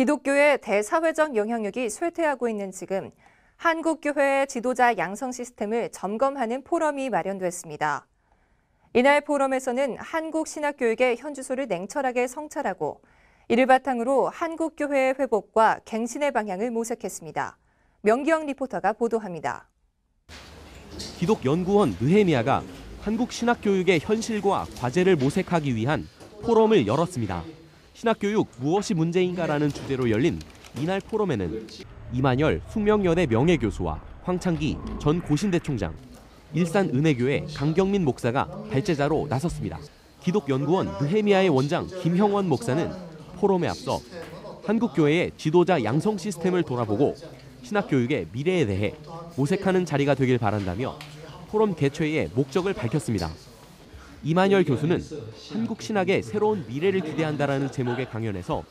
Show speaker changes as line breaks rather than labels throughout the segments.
기독교의 대사회적 영향력이 쇠퇴하고 있는 지금 한국교회의 지도자 양성 시스템을 점검하는 포럼이 마련됐습니다. 이날 포럼에서는 한국 신학교육의 현주소를 냉철하게 성찰하고 이를 바탕으로 한국교회의 회복과 갱신의 방향을 모색했습니다. 명기영 리포터가 보도합니다.
기독연구원 느헤미야가 한국 신학교육의 현실과 과제를 모색하기 위한 포럼을 열었습니다. 신학교육 무엇이 문제인가라는 주제로 열린 이날 포럼에는 이만열 숙명여대 명예교수와 황창기 전 고신대 총장, 일산 은혜교회 강경민 목사가 발제자로 나섰습니다. 기독연구원 느헤미야의 원장 김형원 목사는 포럼에 앞서 한국교회의 지도자 양성 시스템을 돌아보고 신학교육의 미래에 대해 모색하는 자리가 되길 바란다며 포럼 개최의 목적을 밝혔습니다. 이만열 교수는 한국 신학의 새로운 미래를 기대한다라는 제목의 강연에서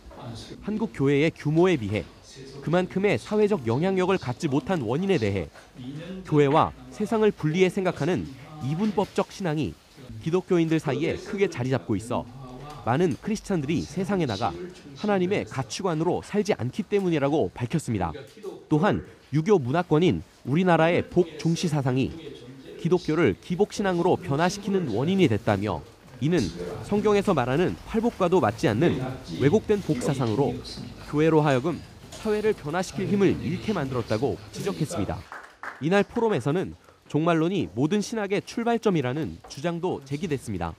한국 교회의 규모에 비해 그만큼의 사회적 영향력을 갖지 못한 원인에 대해 교회와 세상을 분리해 생각하는 이분법적 신앙이 기독교인들 사이에 크게 자리 잡고 있어 많은 크리스찬들이 세상에 나가 하나님의 가치관으로 살지 않기 때문이라고 밝혔습니다. 또한 유교 문화권인 우리나라의 복 중시 사상이 기독교를 기복 신앙으로 변화시키는 원인이 됐다며 이는 성경에서 말하는 팔복과도 맞지 않는 왜곡된 복 사상으로 교회로 하여금 사회를 변화시킬 힘을 잃게 만들었다고 지적했습니다. 이날 포럼에서는 종말론이 모든 신학의 출발점이라는 주장도 제기됐습니다.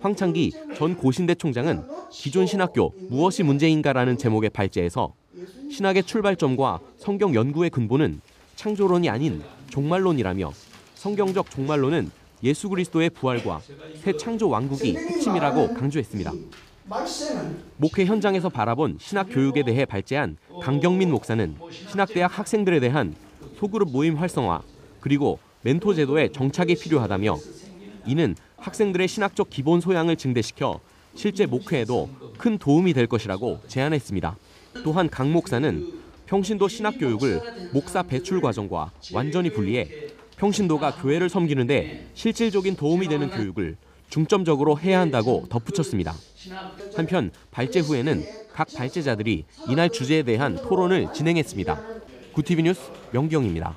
황창기 전 고신대 총장은 기존 신학교 무엇이 문제인가라는 제목의 발제에서 신학의 출발점과 성경 연구의 근본은 창조론이 아닌 종말론이라며 성경적 종말론은 예수 그리스도의 부활과 새 창조 왕국이 핵심이라고 강조했습니다. 목회 현장에서 바라본 신학 교육에 대해 발제한 강경민 목사는 신학대학 학생들에 대한 소그룹 모임 활성화 그리고 멘토 제도의 정착이 필요하다며 이는 학생들의 신학적 기본 소양을 증대시켜 실제 목회에도 큰 도움이 될 것이라고 제안했습니다. 또한 강 목사는 평신도 신학 교육을 목사 배출 과정과 완전히 분리해 평신도가 교회를 섬기는데 실질적인 도움이 되는 교육을 중점적으로 해야 한다고 덧붙였습니다. 한편 발제 후에는 각 발제자들이 이날 주제에 대한 토론을 진행했습니다. 구티비 뉴스 명경입니다.